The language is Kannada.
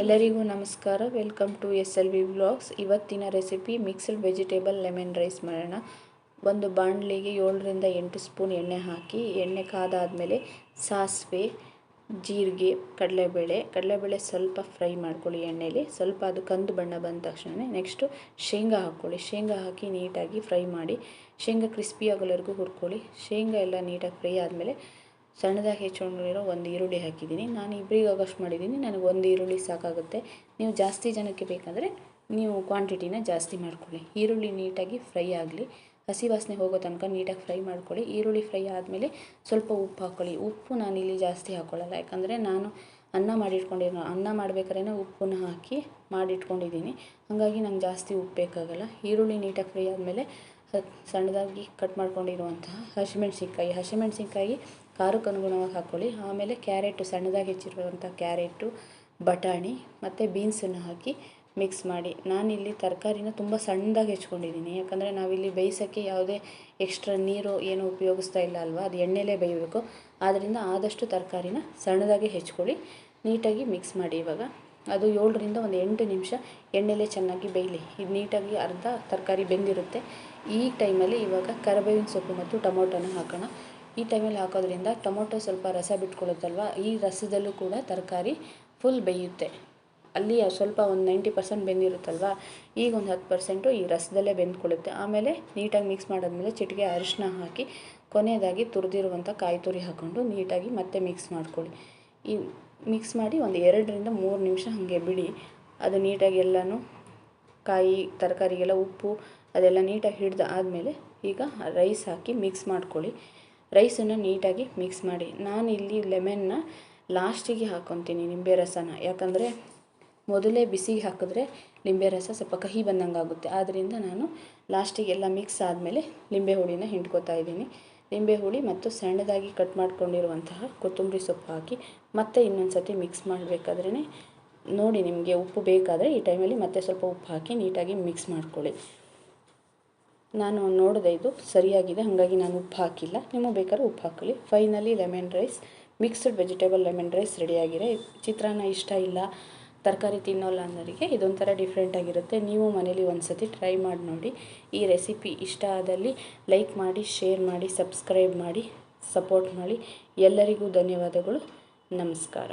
ಎಲ್ಲರಿಗೂ ನಮಸ್ಕಾರ. Welcome to S L V blogs ಇವತ್ತಿನ recipe mixed vegetable lemon rice ಮಾಡೋಣ. ಒಂದು ಬಾಣಲಿಗೆ ಏಳರಿಂದ ಎಂಟು ಸ್ಪೂನ್ ಎಣ್ಣೆ ಹಾಕಿ, ಎಣ್ಣೆ ಕಾದಾದಮೇಲೆ ಸಾಸಿವೆ, ಜೀರಿಗೆ, ಕಡಲೆಬೇಳೆ. ಕಡಲೆಬೇಳೆ ಸ್ವಲ್ಪ ಫ್ರೈ ಮಾಡ್ಕೊಳ್ಳಿ ಎಣ್ಣೆಲಿ. ಸ್ವಲ್ಪ ಅದು ಕಂದು ಬಣ್ಣ ಬಂದ ತಕ್ಷಣ ನೆಕ್ಸ್ಟು ಶೇಂಗಾ ಹಾಕ್ಕೊಳ್ಳಿ. ಶೇಂಗಾ ಹಾಕಿ ನೀಟಾಗಿ ಫ್ರೈ ಮಾಡಿ, ಶೇಂಗಾ ಕ್ರಿಸ್ಪಿ ಆಗೋವರೆಗೂ ಹುರ್ಕೊಳ್ಳಿ. ಶೇಂಗಾ ಎಲ್ಲ ನೀಟಾಗಿ ಫ್ರೈ ಆದಮೇಲೆ ಸಣ್ಣದಾಗಿ ಹೆಚ್ಚಿಕೊಂಡಿರೋ ಒಂದು ಈರುಳ್ಳಿ ಹಾಕಿದ್ದೀನಿ. ನಾನು ಇಬ್ಬರಿಗೆ ಆಗೋಷ್ಟು ಮಾಡಿದ್ದೀನಿ. ನನಗೆ ಒಂದು ಈರುಳ್ಳಿ ಸಾಕಾಗುತ್ತೆ. ನೀವು ಜಾಸ್ತಿ ಜನಕ್ಕೆ ಬೇಕಂದರೆ ನೀವು ಕ್ವಾಂಟಿಟಿನ ಜಾಸ್ತಿ ಮಾಡ್ಕೊಳ್ಳಿ. ಈರುಳ್ಳಿ ನೀಟಾಗಿ ಫ್ರೈ ಆಗಲಿ. ಹಸಿ ವಾಸನೆ ಹೋಗೋ ತನಕ ನೀಟಾಗಿ ಫ್ರೈ ಮಾಡ್ಕೊಳ್ಳಿ. ಈರುಳ್ಳಿ ಫ್ರೈ ಆದಮೇಲೆ ಸ್ವಲ್ಪ ಉಪ್ಪು ಹಾಕ್ಕೊಳ್ಳಿ ಉಪ್ಪು ನಾನು ಇಲ್ಲಿ ಜಾಸ್ತಿ ಹಾಕ್ಕೊಳ್ಳಲ್ಲ ಯಾಕಂದರೆ ನಾನು ಅನ್ನ ಮಾಡಿಟ್ಕೊಂಡಿರೋ, ಅನ್ನ ಮಾಡ್ಬೇಕಾದ್ರೆ ಉಪ್ಪನ್ನ ಹಾಕಿ ಮಾಡಿಟ್ಕೊಂಡಿದ್ದೀನಿ. ಹಾಗಾಗಿ ನಂಗೆ ಜಾಸ್ತಿ ಉಪ್ಪು ಬೇಕಾಗಲ್ಲ. ಈರುಳ್ಳಿ ನೀಟಾಗಿ ಫ್ರೈ ಆದಮೇಲೆ ಸಣ್ಣದಾಗಿ ಕಟ್ ಮಾಡ್ಕೊಂಡಿರುವಂತಹ ಹಸಿಮೆಣ್ಸಿನ್ಕಾಯಿ. ಹಸಿಮೆಣ್ಸಿನ್ಕಾಯಿ ಖಾರಕ್ಕೆ ಅನುಗುಣವಾಗಿ ಹಾಕ್ಕೊಳ್ಳಿ ಆಮೇಲೆ ಕ್ಯಾರೆಟು ಸಣ್ಣದಾಗಿ ಹೆಚ್ಚಿರುವಂಥ ಕ್ಯಾರೆಟು, ಬಟಾಣಿ ಮತ್ತು ಬೀನ್ಸನ್ನು ಹಾಕಿ ಮಿಕ್ಸ್ ಮಾಡಿ. ನಾನಿಲ್ಲಿ ತರಕಾರಿನ ತುಂಬ ಸಣ್ಣದಾಗಿ ಹೆಚ್ಕೊಂಡಿದ್ದೀನಿ. ಯಾಕಂದರೆ ನಾವಿಲ್ಲಿ ಬೇಯಿಸೋಕ್ಕೆ ಯಾವುದೇ ಎಕ್ಸ್ಟ್ರಾ ನೀರು ಏನು ಉಪಯೋಗಿಸ್ತಾ ಇಲ್ಲ ಅಲ್ವಾ? ಅದು ಎಣ್ಣೆಲೇ ಬೇಯಬೇಕು. ಆದ್ದರಿಂದ ಆದಷ್ಟು ತರಕಾರಿನ ಸಣ್ಣದಾಗಿ ಹೆಚ್ಕೊಳ್ಳಿ. ನೀಟಾಗಿ ಮಿಕ್ಸ್ ಮಾಡಿ ಇವಾಗ. ಅದು ಏಳರಿಂದ ಒಂದು ಎಂಟು ನಿಮಿಷ ಎಣ್ಣೆಲೇ ಚೆನ್ನಾಗಿ ಬೇಯಲಿ. ಇದು ನೀಟಾಗಿ ಅರ್ಧ ತರಕಾರಿ ಬೆಂದಿರುತ್ತೆ. ಈ ಟೈಮಲ್ಲಿ ಇವಾಗ ಕರಿಬೇವಿನ ಸೊಪ್ಪು ಮತ್ತು ಟೊಮೊಟೊನ ಹಾಕೋಣ. ಈ ಟೈಮಲ್ಲಿ ಹಾಕೋದ್ರಿಂದ ಟೊಮೊಟೊ ಸ್ವಲ್ಪ ರಸ ಬಿಟ್ಕೊಳ್ಳುತ್ತಲ್ವ? ಈ ರಸದಲ್ಲೂ ಕೂಡ ತರಕಾರಿ ಫುಲ್ ಬೇಯುತ್ತೆ. ಅಲ್ಲಿ ಸ್ವಲ್ಪ ಒಂದು ನೈಂಟಿ ಪರ್ಸೆಂಟ್ ಬೆಂದಿರುತ್ತಲ್ವ? ಈಗ ಒಂದು ಹತ್ತು ಪರ್ಸೆಂಟು ಈ ರಸದಲ್ಲೇ ಬೆಂದ್ಕೊಳ್ಳುತ್ತೆ. ಆಮೇಲೆ ನೀಟಾಗಿ ಮಿಕ್ಸ್ ಮಾಡಿದ್ಮೇಲೆ ಚಿಟಿಕೆ ಅರಿಶಿನ ಹಾಕಿ ಕೊನೆಯದಾಗಿ ತುರಿದಿರುವಂಥ ಕಾಯಿ ತುರಿ ಹಾಕ್ಕೊಂಡು ನೀಟಾಗಿ ಮತ್ತೆ ಮಿಕ್ಸ್ ಮಾಡ್ಕೊಳ್ಳಿ. ಈ ಮಿಕ್ಸ್ ಮಾಡಿ ಒಂದು ಎರಡರಿಂದ ಮೂರು ನಿಮಿಷ ಹಾಗೆ ಬಿಡಿ. ಅದು ನೀಟಾಗಿ ಎಲ್ಲನೂ ಕಾಯಿ, ತರಕಾರಿಗೆಲ್ಲ ಉಪ್ಪು ಅದೆಲ್ಲ ನೀಟಾಗಿ ಹಿಡ್ದು ಆದಮೇಲೆ ಈಗ ರೈಸ್ ಹಾಕಿ ಮಿಕ್ಸ್ ಮಾಡ್ಕೊಳ್ಳಿ. ರೈಸನ್ನು ನೀಟಾಗಿ ಮಿಕ್ಸ್ ಮಾಡಿ. ನಾನು ಇಲ್ಲಿ ಲೆಮನ್ನ ಲಾಸ್ಟಿಗೆ ಹಾಕ್ಕೊತೀನಿ ನಿಂಬೆ ರಸನ. ಯಾಕಂದರೆ ಮೊದಲೇ ಬಿಸಿಗೆ ಹಾಕಿದ್ರೆ ಲಿಂಬೆ ರಸ ಸ್ವಲ್ಪ ಕಹಿ ಬಂದಂಗೆ ಆಗುತ್ತೆ. ಆದ್ದರಿಂದ ನಾನು ಲಾಸ್ಟಿಗೆ ಎಲ್ಲ ಮಿಕ್ಸ್ ಆದಮೇಲೆ ಲಿಂಬೆ ಹುಳಿನ ಹಿಂಡ್ಕೋತಾ ಇದ್ದೀನಿ. ಲಿಂಬೆ ಹುಳಿ ಮತ್ತು ಸಣ್ಣದಾಗಿ ಕಟ್ ಮಾಡ್ಕೊಂಡಿರುವಂತಹ ಕೊತ್ತಂಬರಿ ಸೊಪ್ಪು ಹಾಕಿ ಮತ್ತೆ ಇನ್ನೊಂದು ಸತಿ ಮಿಕ್ಸ್ ಮಾಡಬೇಕಾದ್ರೇ ನೋಡಿ ನಿಮಗೆ ಉಪ್ಪು ಬೇಕಾದರೆ ಈ ಟೈಮಲ್ಲಿ ಮತ್ತೆ ಸ್ವಲ್ಪ ಉಪ್ಪು ಹಾಕಿ ನೀಟಾಗಿ ಮಿಕ್ಸ್ ಮಾಡ್ಕೊಳ್ಳಿ. ನಾನು ನೋಡಿದೆ ಇದು ಸರಿಯಾಗಿದೆ, ಹಾಗಾಗಿ ನಾನು ಉಪ್ಪು ಹಾಕಿಲ್ಲ. ನಿಮಗೆ ಬೇಕಾದ್ರೆ ಉಪ್ಪು ಹಾಕೊಳ್ಳಿ finally lemon rice mixed vegetable lemon rice ರೆಡಿಯಾಗಿದೆ ಚಿತ್ರಾನ್ನ ಇಷ್ಟ ಇಲ್ಲ, ತರಕಾರಿ ತಿನ್ನೋಲ್ಲ ಅನ್ನೋರಿಗೆ ಇದೊಂಥರ ಡಿಫ್ರೆಂಟಾಗಿರುತ್ತೆ ನೀವು ಮನೇಲಿ ಒಂದು ಸತಿ ಟ್ರೈ ಮಾಡಿ ನೋಡಿ. ಈ ರೆಸಿಪಿ ಇಷ್ಟ ಆದಲ್ಲಿ ಲೈಕ್ ಮಾಡಿ ಶೇರ್ ಮಾಡಿ ಸಬ್ಸ್ಕ್ರೈಬ್ ಮಾಡಿ ಸಪೋರ್ಟ್ ಮಾಡಿ. ಎಲ್ಲರಿಗೂ ಧನ್ಯವಾದಗಳು. ನಮಸ್ಕಾರ.